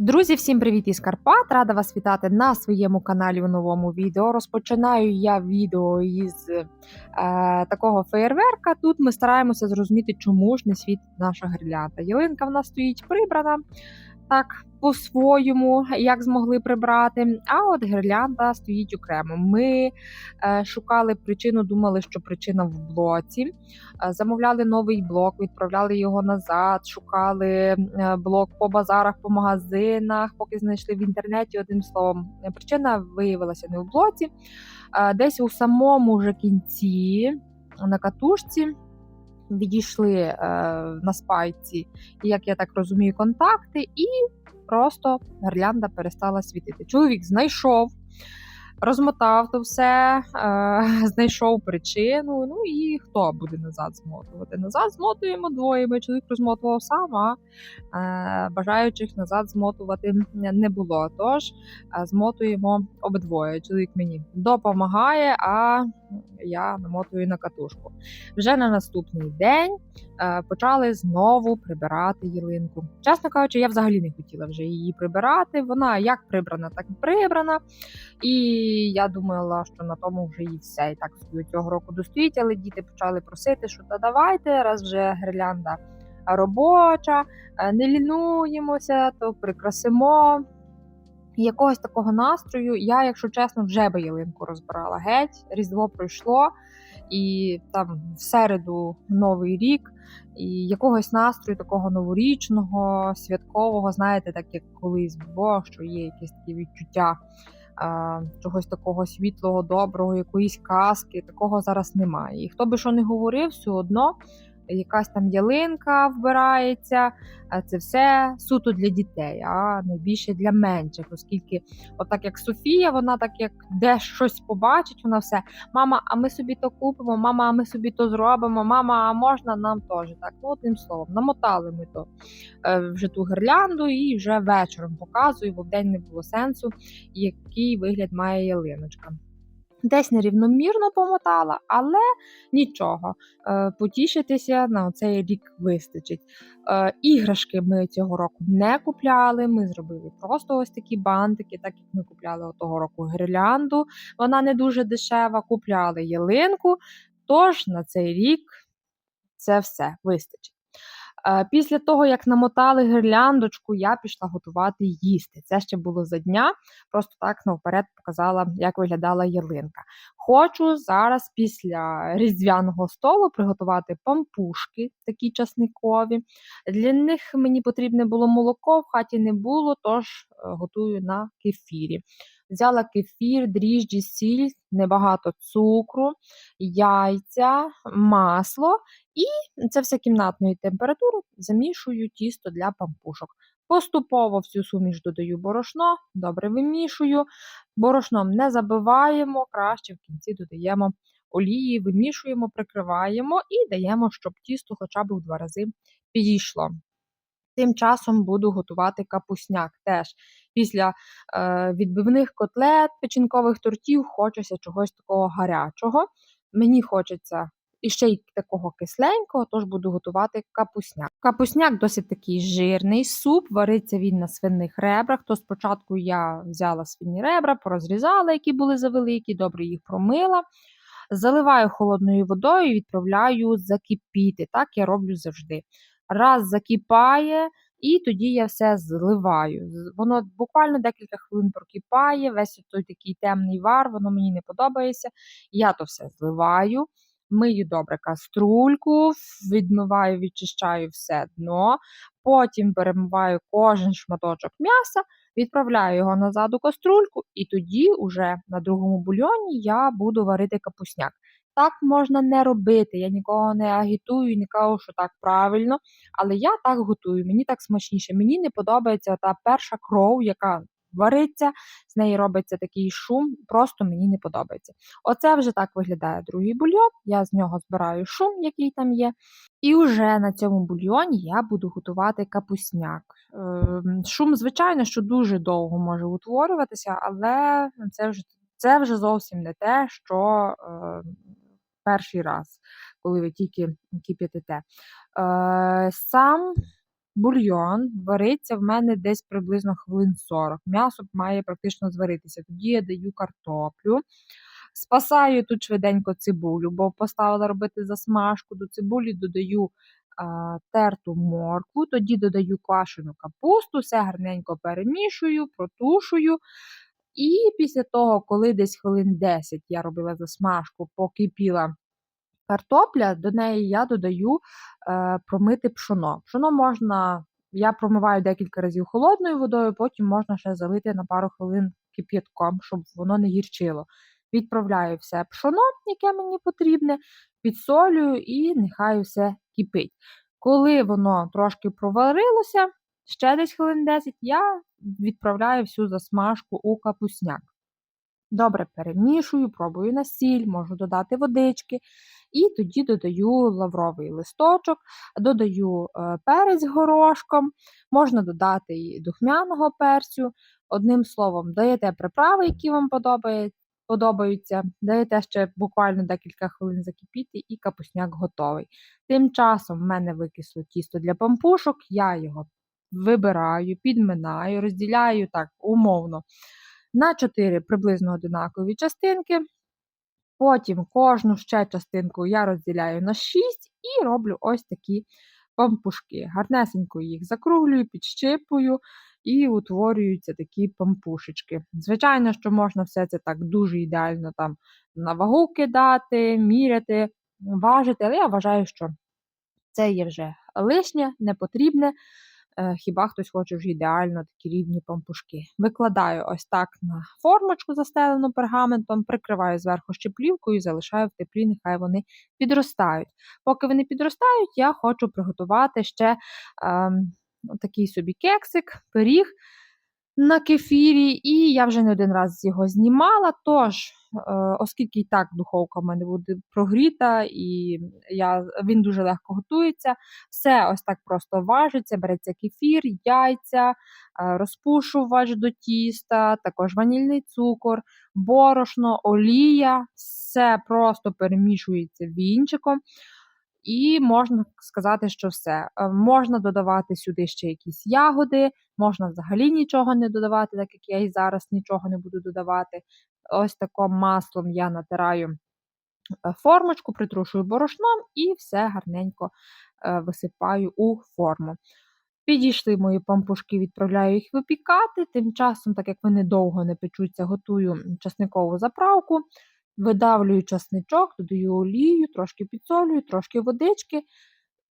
Друзі, всім привіт із Карпат! Рада вас вітати на своєму каналі у новому відео. Розпочинаю я відео із е, такого феєрверка. Тут ми стараємося зрозуміти, чому ж не світить наша гірлянда. Ялинка в нас стоїть прибрана так по-своєму, як змогли прибрати. А от гірлянда стоїть окремо. Ми е, шукали причину, думали, що причина в блоці. Е, замовляли новий блок, відправляли його назад, шукали е, блок по базарах, по магазинах, поки знайшли в інтернеті. Одним словом, причина виявилася не в блоці, десь у самому вже кінці на катушці. Відійшли е, на спайці, як я так розумію, контакти, і просто гірлянда перестала світити. Чоловік знайшов, розмотав то все, е, знайшов причину. Ну і хто буде назад змотувати? Назад змотуємо двоє. Ми чоловік розмотував сам, а е, бажаючих назад змотувати не було. Тож е, змотуємо обидвоє. Чоловік мені допомагає, а я намотую на катушку. Вже на наступний день е, почали знову прибирати ялинку. Чесно кажучи, я взагалі не хотіла вже її прибирати. Вона як прибрана, так і прибрана. І я думала, що на тому вже і все. І так цього року достоїть, але діти почали просити, що та давайте, раз вже гірлянда робоча, е, не лінуємося, то прикрасимо. Якогось такого настрою, я, якщо чесно, вже би ялинку розбирала геть. Різдво пройшло, і там в середу новий рік, і якогось настрою такого новорічного, святкового, знаєте, так як колись було, що є якісь такі відчуття чогось такого світлого, доброго, якоїсь казки. Такого зараз немає. І хто би що не говорив, все одно якась там ялинка вбирається. Це все суто для дітей, а найбільше для менших, оскільки, отак як Софія, вона так як де щось побачить, вона все. Мама, а ми собі то купимо, мама, а ми собі то зробимо, мама, а можна нам теж. Так, ну одним словом, намотали ми то е, вже ту гирлянду і вже вечором показую, бо вдень не було сенсу, який вигляд має ялиночка. Десь нерівномірно помотала, але нічого, е, потішитися на цей рік вистачить. Е, іграшки ми цього року не купляли. Ми зробили просто ось такі бантики, так як ми купляли того року гірлянду. Вона не дуже дешева. Купляли ялинку. Тож на цей рік це все вистачить. Е, після того, як намотали гірляндочку, я пішла готувати їсти. Це ще було за дня, просто так навперед показала, як виглядала ялинка. Хочу зараз після різдвяного столу приготувати пампушки, такі часникові. Для них мені потрібне було молоко, в хаті не було, тож е, готую на кефірі. Взяла кефір, дріжджі, сіль, небагато цукру, яйця, масло і це все кімнатної температури замішую тісто для пампушок. Поступово всю суміш додаю борошно, добре вимішую. Борошном не забиваємо, краще в кінці додаємо олії, вимішуємо, прикриваємо і даємо, щоб тісто хоча б в два рази підійшло. Тим часом буду готувати капусняк. Теж після е, відбивних котлет, печінкових тортів хочеться чогось такого гарячого. Мені хочеться і ще й такого кисленького, тож буду готувати капусняк. Капусняк досить такий жирний суп, вариться він на свиних ребрах. То спочатку я взяла свині ребра, порозрізала, які були завеликі, добре їх промила. Заливаю холодною водою і відправляю закипіти. Так я роблю завжди. Раз закипає, і тоді я все зливаю. Воно буквально декілька хвилин прокипає, весь той такий темний вар, воно мені не подобається. Я то все зливаю мию добре каструльку, відмиваю, відчищаю все дно, потім перемиваю кожен шматочок м'яса, відправляю його назад у каструльку, і тоді, уже на другому бульйоні, я буду варити капусняк. Так можна не робити. Я нікого не агітую, не кажу, що так правильно. Але я так готую, мені так смачніше. Мені не подобається та перша кров, яка вариться, з неї робиться такий шум, просто мені не подобається. Оце вже так виглядає другий бульйон. Я з нього збираю шум, який там є. І вже на цьому бульйоні я буду готувати капусняк. Ем, шум, звичайно, що дуже довго може утворюватися, але це вже це вже зовсім не те, що е, перший раз, коли ви тільки кип'ятите. Е, Сам бульйон вариться в мене десь приблизно хвилин 40. М'ясо має практично зваритися. Тоді я даю картоплю. Спасаю тут швиденько цибулю, бо поставила робити засмажку. До цибулі додаю а, терту моркву, тоді додаю квашену капусту, все гарненько перемішую, протушую. І після того, коли десь хвилин 10 я робила засмажку, покипіла картопля, до неї я додаю е, промити пшоно. Пшоно можна, я промиваю декілька разів холодною водою, потім можна ще залити на пару хвилин кип'ятком, щоб воно не гірчило. Відправляю все пшоно, яке мені потрібне, підсолюю і нехай все кипить. Коли воно трошки проварилося, ще десь хвилин 10, я відправляю всю засмажку у капусняк. Добре перемішую, пробую на сіль, можу додати водички. І тоді додаю лавровий листочок, додаю е, перець горошком, можна додати і духмяного перцю. Одним словом, даєте приправи, які вам подобають, подобаються, даєте ще буквально декілька хвилин закипіти, і капусняк готовий. Тим часом в мене викисло тісто для пампушок, я його вибираю, підминаю, розділяю так умовно на 4 приблизно одинакові частинки. Потім кожну ще частинку я розділяю на 6 і роблю ось такі пампушки. Гарнесенько їх закруглюю, підщипую і утворюються такі пампушечки. Звичайно, що можна все це так дуже ідеально там на вагу кидати, міряти, важити, але я вважаю, що це є вже лишнє, непотрібне. Е, хіба хтось хоче вже ідеально такі рівні пампушки. Викладаю ось так на формочку, застелену пергаментом, прикриваю зверху щеплівкою і залишаю в теплі, нехай вони підростають. Поки вони підростають, я хочу приготувати ще ем, такий собі кексик, пиріг на кефірі, і я вже не один раз його знімала. Тож, е, оскільки і так духовка в мене буде прогріта, і я, він дуже легко готується, все ось так просто важиться, береться кефір, яйця, е, розпушувач до тіста, також ванільний цукор, борошно, олія, все просто перемішується вінчиком. І можна сказати, що все. Е, можна додавати сюди ще якісь ягоди, можна взагалі нічого не додавати, так як я і зараз нічого не буду додавати. Ось таким маслом я натираю е, формочку, притрушую борошном і все гарненько е, висипаю у форму. Підійшли мої пампушки, відправляю їх випікати. Тим часом, так як вони довго не печуться, готую часникову заправку. Видавлюю часничок, додаю олію, трошки підсолюю, трошки водички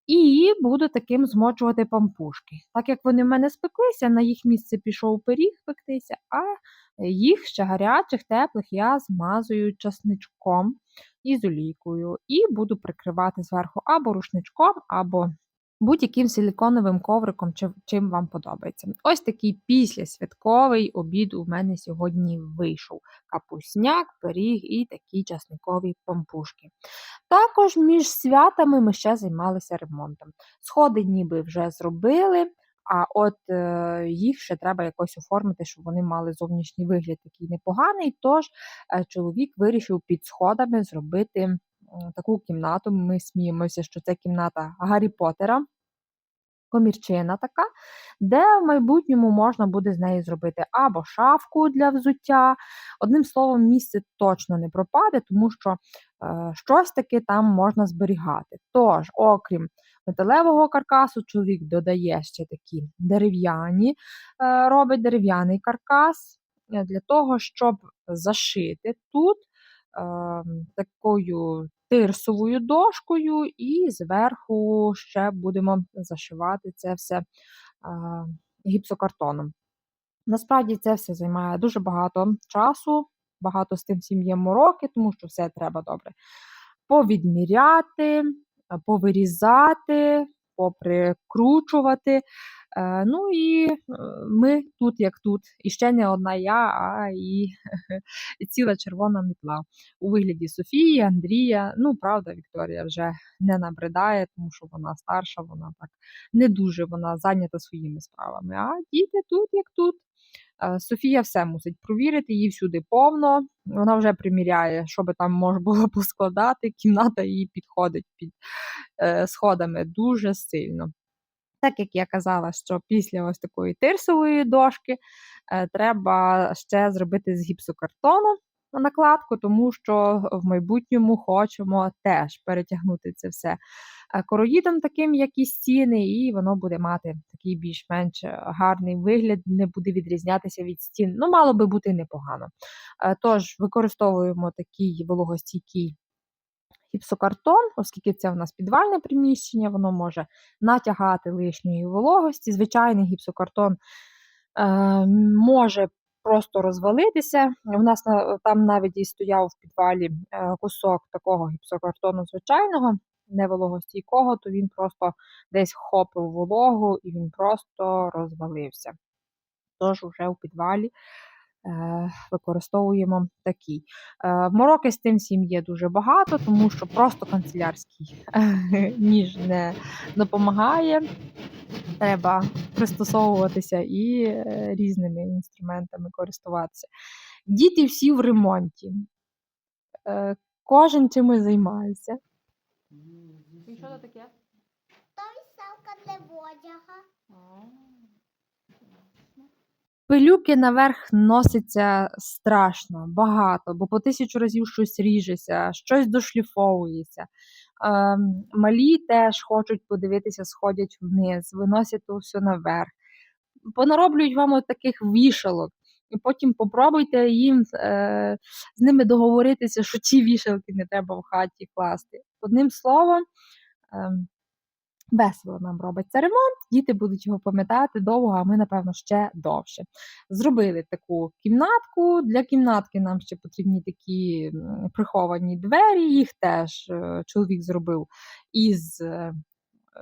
і буду таким змочувати пампушки. Так як вони в мене спеклися, на їх місце пішов пиріг пектися, а їх ще гарячих, теплих я змазую часничком із олійкою і буду прикривати зверху або рушничком, або будь-яким силіконовим ковриком, чим вам подобається. Ось такий післясвятковий обід у мене сьогодні вийшов: капусняк, пиріг і такі часникові пампушки. Також між святами ми ще займалися ремонтом. Сходи ніби вже зробили. А от е, їх ще треба якось оформити, щоб вони мали зовнішній вигляд такий непоганий. Тож е, чоловік вирішив під сходами зробити таку кімнату. Ми сміємося, що це кімната Гаррі Поттера, комірчина така, де в майбутньому можна буде з неї зробити або шафку для взуття. Одним словом, місце точно не пропаде, тому що е, щось таке там можна зберігати. Тож, окрім металевого каркасу, чоловік додає ще такі дерев'яні, е, робить дерев'яний каркас е, для того, щоб зашити тут. Ем, такою тирсовою дошкою, і зверху ще будемо зашивати це все гіпсокартоном. Насправді це все займає дуже багато часу, багато з тим всім є мороки, тому що все треба добре повідміряти, повирізати, поприкручувати. Е, ну і е, ми тут, як тут, і ще не одна я, а і ціла червона мітла у вигляді Софії, Андрія. Ну, правда, Вікторія вже не набридає, тому що вона старша, вона так не дуже вона зайнята своїми справами. А діти тут, як тут. Е, Софія все мусить провірити, її всюди повно. Вона вже приміряє, що би там можна було поскладати. Кімната їй підходить під сходами дуже сильно. Так як я казала, що після ось такої тирсової дошки е, треба ще зробити з гіпсокартону накладку, тому що в майбутньому хочемо теж перетягнути це все е, короїдом, таким, як і стіни, і воно буде мати такий більш-менш е, гарний вигляд, не буде відрізнятися від стін. Ну, мало би бути непогано. Тож використовуємо такий вологостійкий гіпсокартон, оскільки це в нас підвальне приміщення, воно може натягати лишньої вологості. Звичайний гіпсокартон е, може просто розвалитися. У нас на- там навіть і стояв в підвалі е, кусок такого гіпсокартону звичайного, не вологостійкого, то він просто десь хопив вологу і він просто розвалився. Тож вже у підвалі використовуємо такий. Е, Мороки з тим всім є дуже багато, тому що просто канцелярський ніж не допомагає. Треба пристосовуватися і е, різними інструментами користуватися. Діти всі в ремонті. Е, Кожен чимось займається. І що це таке? То віселка для одяга. Пилюки наверх носиться страшно, багато, бо по тисячу разів щось ріжеться, щось дошліфовується. Ем, малі теж хочуть подивитися, сходять вниз, виносять то все наверх. Понароблюють вам от таких вішалок, і потім попробуйте їм е, з ними договоритися, що ці вішалки не треба в хаті класти. Одним словом, ем, весело нам робиться ремонт, діти будуть його пам'ятати довго, а ми, напевно, ще довше. Зробили таку кімнатку. Для кімнатки нам ще потрібні такі приховані двері. Їх теж е, чоловік зробив із, е,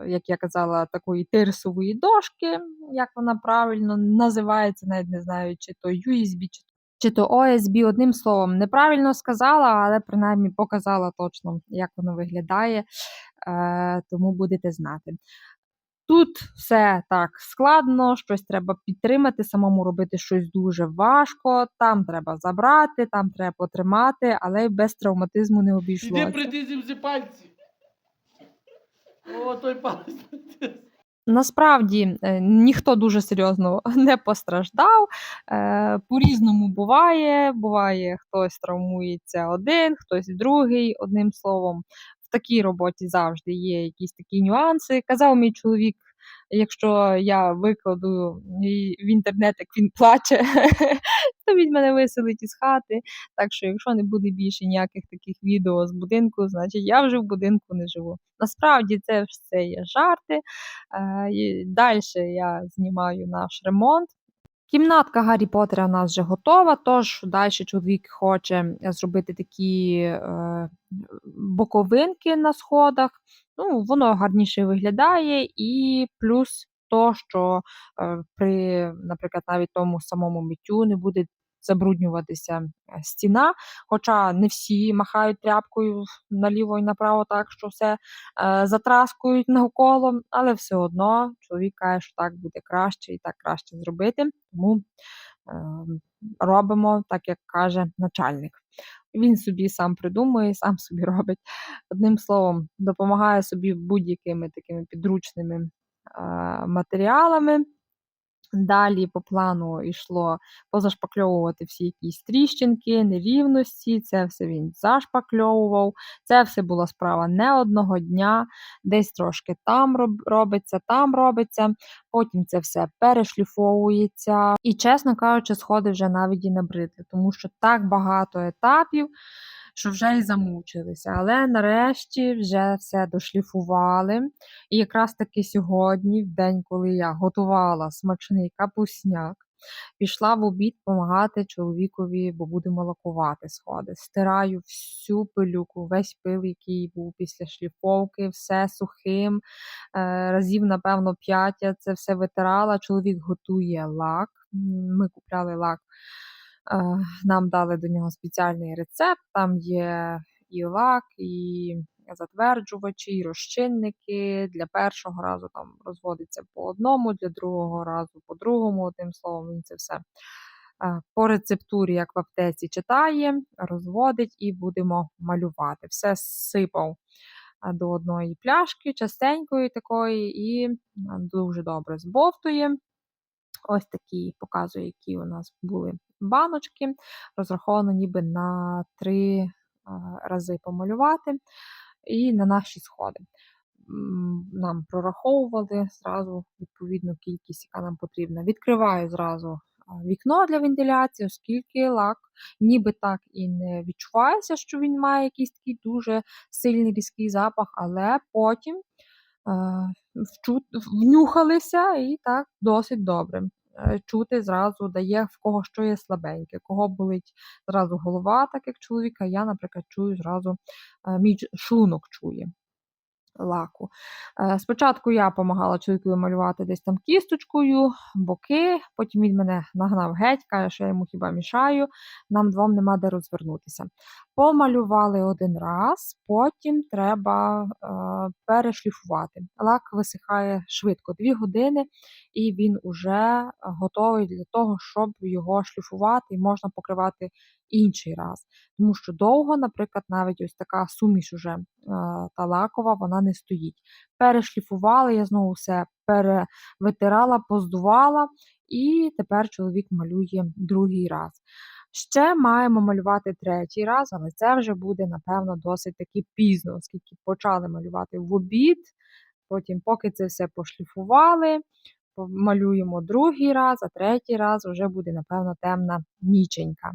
як я казала, такої тирсової дошки, як вона правильно називається, навіть не знаю, чи то USB, чи чи то OSB, одним словом, неправильно сказала, але принаймні показала точно, як воно виглядає, тому будете знати. Тут все так складно, щось треба підтримати, самому робити щось дуже важко, там треба забрати, там треба потримати, але без травматизму не Іди обійшлося. притиснімся пальці. О, той палець. Насправді е, ніхто дуже серйозно не постраждав. Е, По-різному буває. Буває, хтось травмується один, хтось другий. Одним словом, в такій роботі завжди є якісь такі нюанси. Казав мій чоловік, якщо я викладу в інтернет, як він плаче, то він мене виселить із хати. Так що, якщо не буде більше ніяких таких відео з будинку, значить я вже в будинку не живу. Насправді це все є жарти. Далі я знімаю наш ремонт. Кімнатка Гаррі Поттера у нас вже готова, тож далі чоловік хоче зробити такі е, боковинки на сходах. Ну, воно гарніше виглядає, і плюс то, що е, при, наприклад, навіть тому самому миттю не буде забруднюватися е, стіна. Хоча не всі махають тряпкою наліво і направо, так що все е, затраскують навколо, але все одно чоловік каже, що так буде краще і так краще зробити. Тому ем, робимо так, як каже начальник. Він собі сам придумує, сам собі робить. Одним словом, допомагає собі будь-якими такими підручними е, матеріалами. Далі по плану йшло позашпакльовувати всі якісь тріщинки, нерівності. Це все він зашпакльовував. Це все була справа не одного дня, десь трошки там робиться, там робиться. Потім це все перешліфовується. І, чесно кажучи, сходи вже навіть і набридли, тому що так багато етапів, що вже й замучилися. Але нарешті вже все дошліфували. І якраз таки сьогодні, в день, коли я готувала смачний капусняк, пішла в обід допомагати чоловікові, бо будемо лакувати сходи. Стираю всю пилюку, весь пил, який був після шліфовки, все сухим. Е, разів, напевно, п'ять я це все витирала. Чоловік готує лак. Ми купляли лак. Е, Нам дали до нього спеціальний рецепт. Там є і лак, і затверджувачі, і розчинники. Для першого разу там розводиться по одному, для другого разу по другому. Одним словом, він це все е, по рецептурі, як в аптеці, читає, розводить і будемо малювати. Все сипав до одної пляшки, частенької такої, і дуже добре збовтує. Ось такі показую, які у нас були баночки. Розраховано ніби на три рази помалювати і на наші сходи. Нам прораховували зразу відповідну кількість, яка нам потрібна. Відкриваю зразу вікно для вентиляції, оскільки лак ніби так і не відчувається, що він має якийсь такий дуже сильний різкий запах, але потім внюхалися і так досить добре. Е, Чути зразу дає в кого що є слабеньке, кого болить зразу голова, так як чоловіка. Я, наприклад, чую зразу е, мій шлунок чує лаку. Е, Спочатку я допомагала чоловікові малювати десь там кісточкою, боки, потім він мене нагнав геть, каже, що я йому хіба мішаю, нам двом нема де розвернутися. Помалювали один раз, потім треба е, перешліфувати. Лак висихає швидко, дві години, і він уже готовий для того, щоб його шліфувати і можна покривати інший раз. Тому що довго, наприклад, навіть ось така суміш уже та лакова, вона не стоїть. Перешліфували, я знову все перевитирала, поздувала, і тепер чоловік малює другий раз. Ще маємо малювати третій раз, але це вже буде, напевно, досить таки пізно, оскільки почали малювати в обід. Потім, поки це все пошліфували, малюємо другий раз, а третій раз вже буде, напевно, темна ніченька.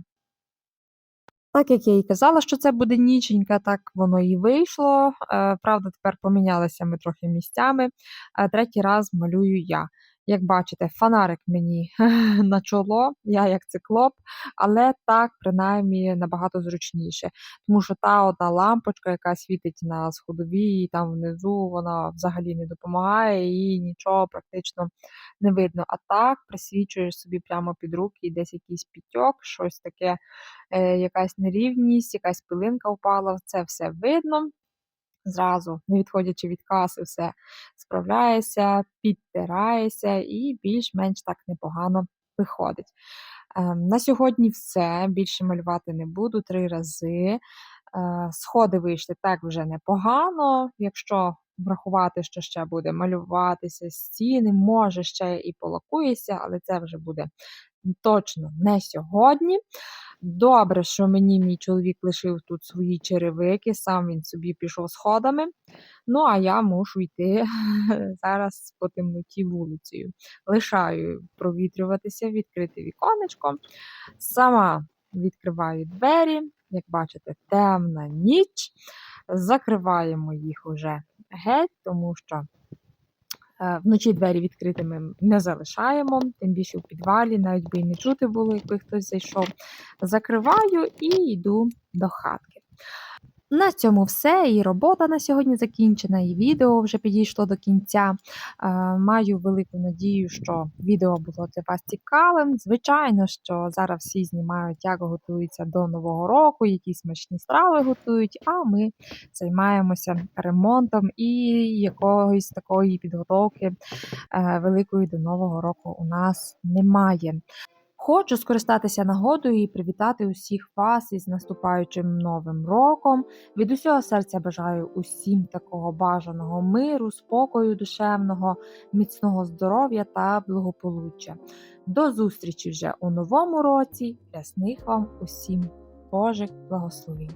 Так як я і казала, що це буде ніченька, так воно і вийшло. Е, Правда, тепер помінялися ми трохи місцями. Е, Третій раз малюю я. Як бачите, фонарик мені на чоло, я як циклоп, але так принаймні набагато зручніше. Тому що та одна лампочка, яка світить на сходовій, там внизу, вона взагалі не допомагає і нічого практично не видно. А так присвічуєш собі прямо під руки десь якийсь пітьок, щось таке е, якась нерівність, якась пилинка впала, це все видно. Зразу, не відходячи від каси, все справляєшся, підтираєшся і більш-менш так непогано виходить. Ем, На сьогодні все. Більше малювати не буду три рази. Е, Сходи вийшли так вже непогано. Якщо врахувати, що ще буде малюватися стіни, може ще і полакуєшся, але це вже буде точно не сьогодні. Добре, що мені мій чоловік лишив тут свої черевики, сам він собі пішов сходами. Ну, а я мушу йти зараз по темноті вулицею. Лишаю провітрюватися, відкрити віконечко. Сама відкриваю двері, як бачите, темна ніч. Закриваємо їх уже геть, тому що Вночі двері відкритими не залишаємо, тим більше в підвалі, навіть би і не чути було, якби хтось зайшов. Закриваю і йду до хатки. На цьому все. І робота на сьогодні закінчена, і відео вже підійшло до кінця. Е, Маю велику надію, що відео було для вас цікавим. Звичайно, що зараз всі знімають, як готуються до Нового року, які смачні страви готують, а ми займаємося ремонтом і якоїсь такої підготовки е, великої до Нового року у нас немає. Хочу скористатися нагодою і привітати усіх вас із наступаючим новим роком. Від усього серця бажаю усім такого бажаного миру, спокою душевного, міцного здоров'я та благополуччя. До зустрічі вже у новому році. Ясних вам усім Божих благословень!